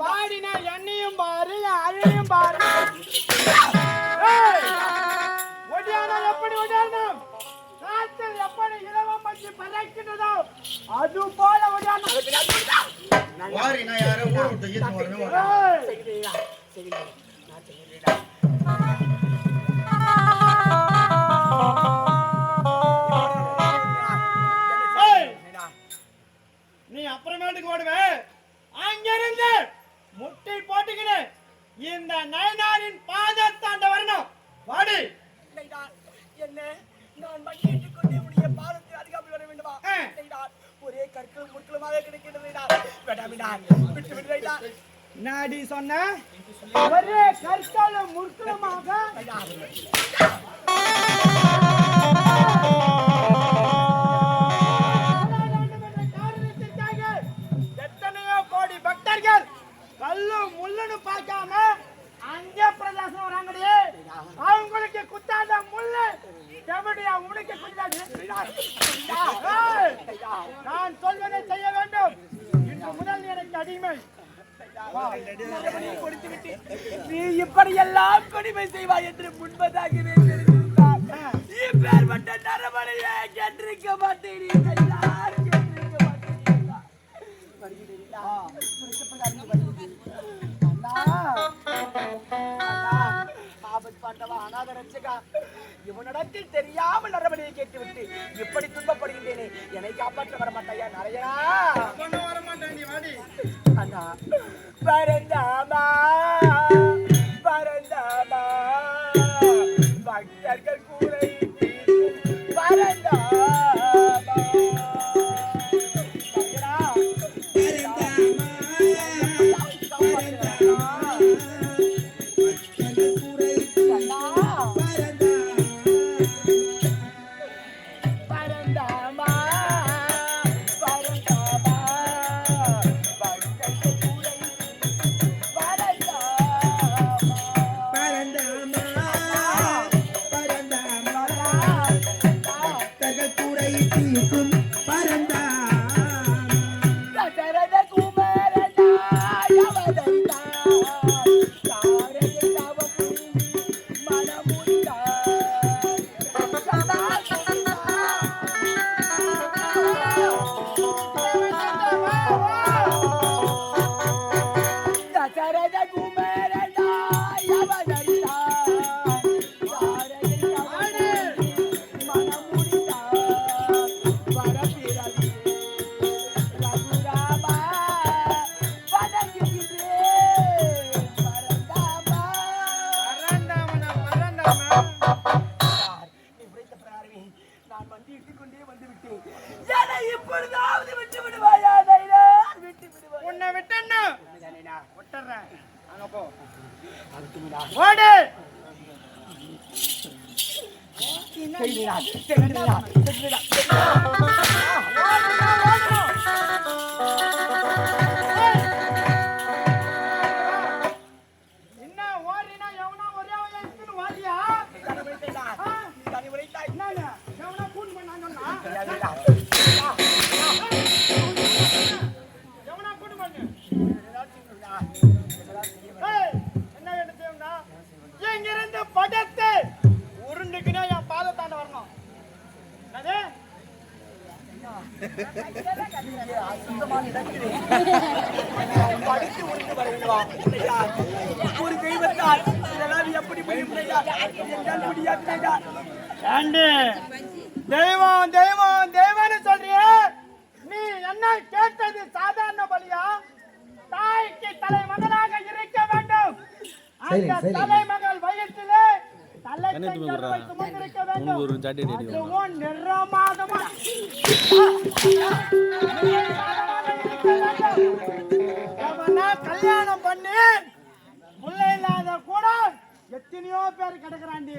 பாடினா என்னையும் பாரு என் அழியும் பாரு ஏய், ஒடியானா எப்படி ஒடியாடணும் காற்றில் எப்படி இலவம் பற்றி பறக்கின்றதோ அது போல ஒடியாடணும் வாரி நான் யாரோ ஊரை விட்டு ஈத்து வரணும் வரேன். ஏய், ஏய், அப்புறமேட்டுக்கு ஓடுவே. அங்கிருந்து முட்டை போட்டுக்கின்னு இந்த நயனாரின் பாதத்தாண்ட வரணும் வாடி. என்ன நான் மண்ணிட்டுக் கொண்டே உடைய பாதத்தில் அருகாமல் வர வேண்டுமா. ஒரே கற்களும் முற்களுமாக கிடைக்கின்றதுடா வேண்டாமிடார் விட்டு விடுறா நாடி சொன்ன? ஒரே கற்காலம் முற்களமாக எப்படியா உனக்கு குத்தாது நான் சொல்வதை செய்ய வேண்டும். இன்று முதல் எனக்கு அடிமை. நீ இப்படி எல்லாம் கொடுமை செய்வாய் என்று முன்பதாகவே தெரிந்திருந்தார் இப்பேற்பட்ட நரமலையை கேட்டிருக்க மாட்டேன். கேட்டிருக்க மாட்டேன். வருகிறீர்களா? ஆபத் பாண்டவா, அநாத ரட்சகா, இவனிடத்தில் தெரியாமல் நரபலியை கேட்டுவிட்டு இப்படி துன்பப்படுகின்றேனே. என்னை காப்பாற்ற வர மாட்டாயா நரையனா வர மாட்டேன் நீ வாடி. அண்ணா பரந்தாமா ஒரு இதெல்லாம் எப்படி முடியும் இல்லையா? என்னால் முடியாது இல்லையா? ஏண்டி? தெய்வம் தெய்வம் தெய்வம்னு சொல்றியே. நீ என்ன கேட்டது சாதாரண பலியா? தாய்க்கு தலைமகனாக இருக்க வேண்டும். அந்த தலைமகள் வயிற்றிலே தலைத்தை கருவை சுமந்திருக்க வேண்டும். எத்தனையோ பேர் கிடக்குறாண்டி.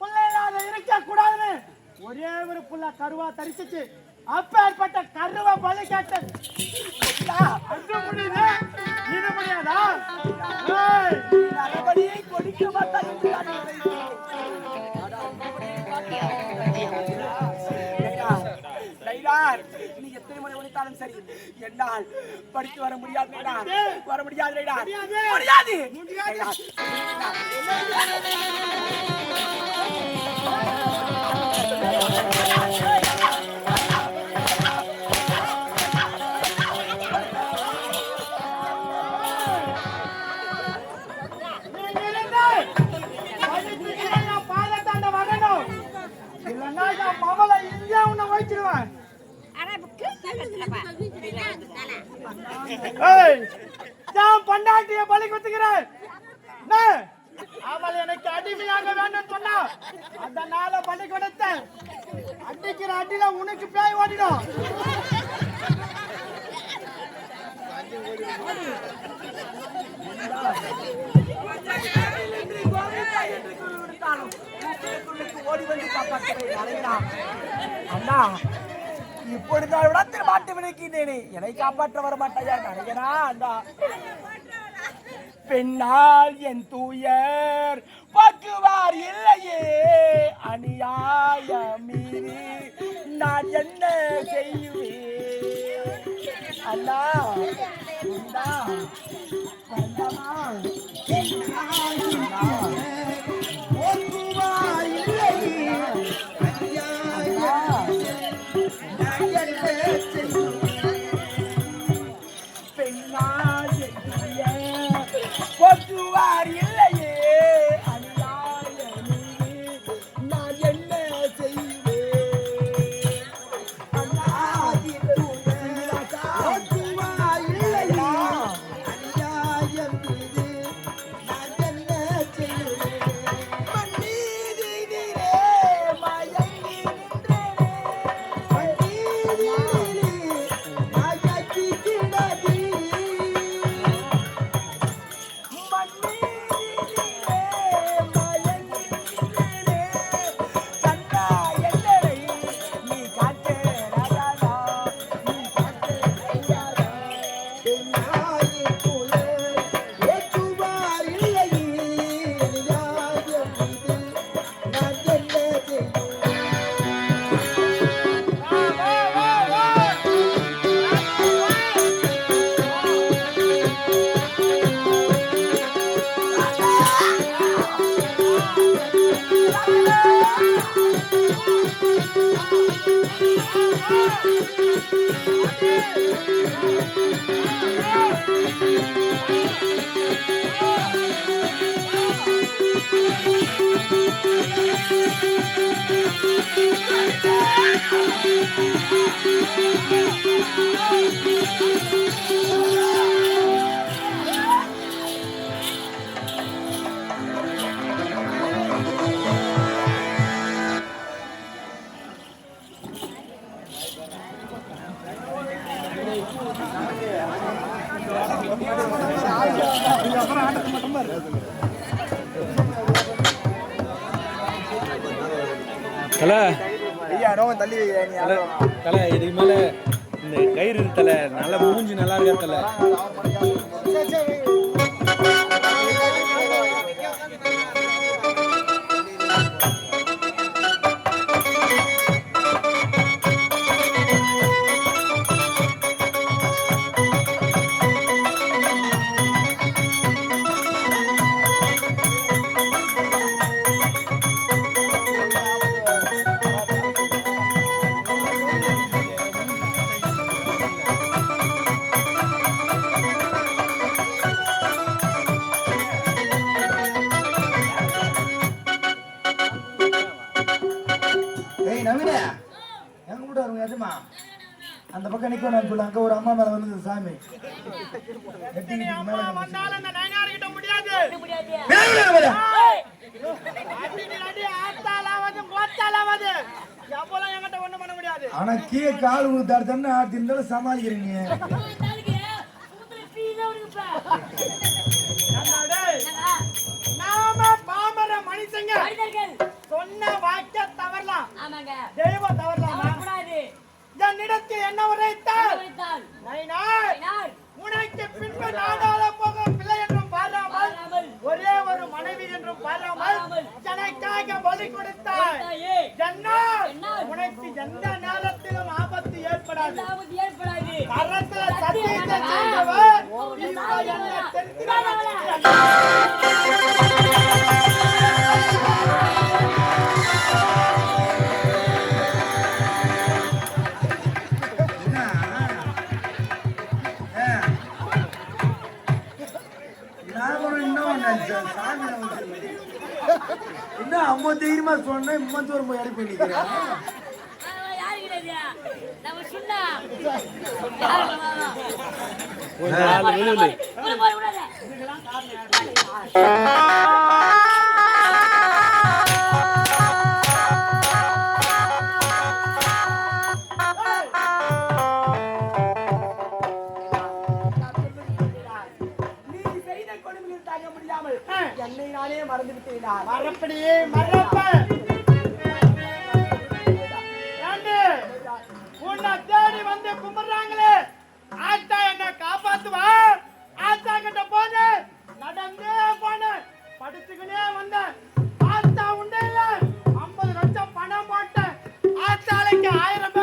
பிள்ளை இருக்க கூடாதுன்னு ஒரே ஒரு புள்ள கருவா தரிச்சிச்சு. அப்பேற்பட்ட கருவா பலி கேட்டு. அது முடியுது இது. முடியாதா? ஏய், கொடுக்க மாட்டாய் உழைத்தாலும் சரி என்னால் படித்து வர முடியாது. வர முடியாது. முடியாது. நான் பொண்டாட்டியை பலி குத்துக்கிறேன். அவள் எனக்கு அடிமையாக வேண்டும் சொன்னா அந்த நாளை பலி கொடுத்தேன் அடிக்கிற அடியில உனக்கு பேய் ஓடிடும் ஓடி வந்து காப்பாற்ற அண்ணா இப்பொழுது நான் இடத்தில் மாட்டு விளைக்கின்றேனே என்னை காப்பாற்ற வர மாட்டாயா? நடிகனா? அந்த பெண்ணால் என் தூயர் பக்குவார் இல்லையே. அநியாய மீறி நான் என்ன செய்வேன்? அண்ணா. அண்ணா. தலை இதுக்கு மேல இந்த கயிறு தலை நல்லா மூஞ்சி நல்லா இருக்கா தலை அந்த பக்கம் நிக்கணும் சொல்லு அங்க ஒரு அம்மா மேல வந்து சாமி. ஆனா கீழே கால் உங்களுக்கு தடுத்தோம்னா ஆட்டி இருந்தாலும் சமாளிக்கிறீங்க நாம பாமர மனுஷங்க. சொன்ன வாக்கிய தவறலாம். தெய்வம் தவறலாமா. என்னிடத்து என்ன உரைத்தால்? உனக்கு பின்பு போக பிள்ளை என்றும் பாராமல் ஒரே ஒரு மனைவி என்றும் பாராமல் தனக்காக பலி கொடுத்தார் உனக்கு எந்த நேரத்திலும் ஆபத்து ஏற்படாது. கரத்தில் சத்தியத்தை என்ன அம்மா தைரியமா சொன்னா இம்மத்து ஒரு முயற்சி பண்ணிக்கிறேன் ஒரு நாலு மரப்படியே மரப்ப உன்னை தேடி வந்து கும்பிடுறாங்களே. ஆத்தா என்ன காப்பாத்துவா? ஆத்தா கிட்ட போன. நடந்தே போன. படுத்துக்கிட்டே வந்த ஆத்தா உண்டே இல்ல. ஐம்பது லட்சம் பணம் போட்ட ஆத்தாளைக்கு ஆயிரம்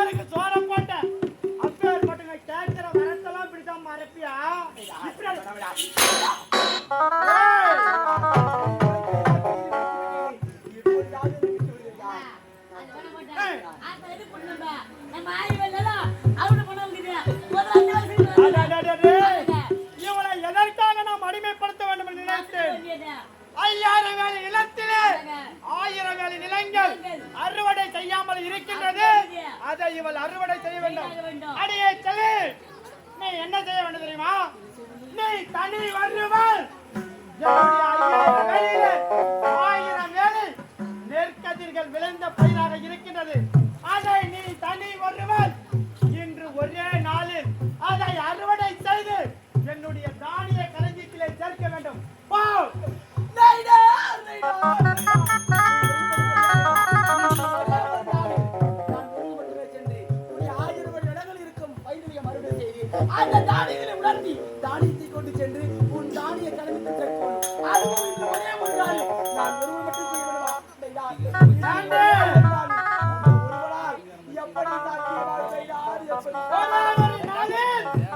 நாளில்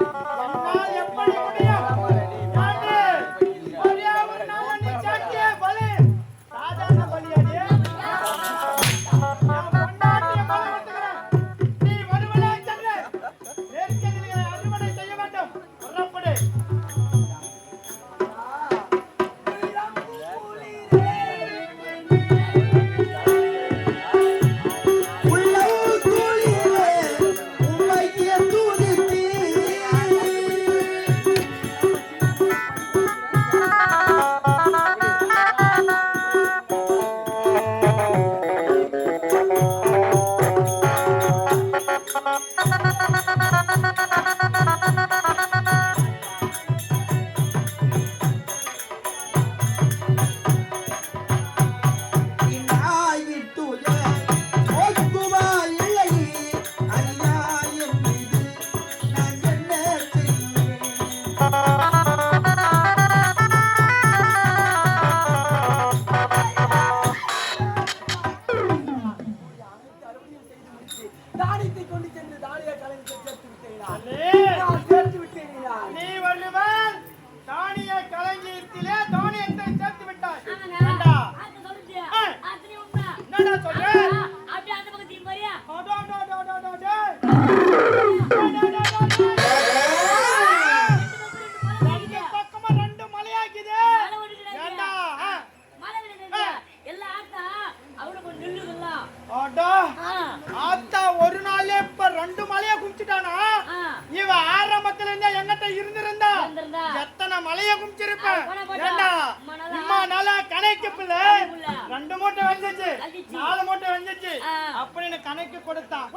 தெரிஞ்சிச்சு அப்படின்னு கணக்கு கொடுத்தான்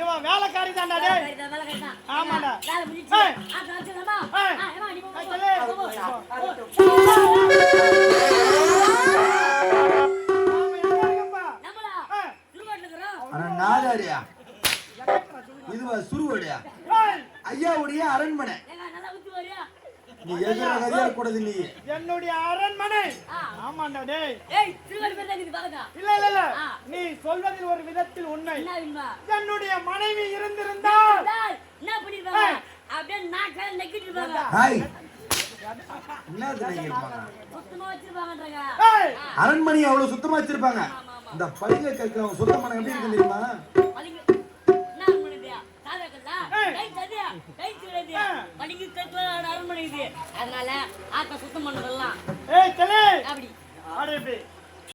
இவன் வேலைக்காரி தான்டா ஆமாடா நாதாரியா? இதுவா சுருவடியா ஐயாவுடைய அரண்மனை. நீ எதுவும் என்னுடைய அரண்மனை. ஆமாண்டா டேய். ஏய் திருவள்ளுவர் சொல்வதில் ஒரு விதத்தில் உண்மை என்னுடைய மனைவி இருந்திருந்தால் என்ன பண்ணிருப்பாங்க? அப்படியே நாக்கால நெக்கிட்டு இருப்பாங்க. அரண்மனை அவ்வளவு சுத்தமா வச்சிருப்பாங்க. இந்த பள்ளியில கேட்கிறவங்க சுத்தம் பண்ண எப்படி இருக்கு தெரியுமா? அரண்மனை இது? அதனால ஆத்த சுத்தம் பண்ணதெல்லாம். ஏய் அப்படி. ஆடு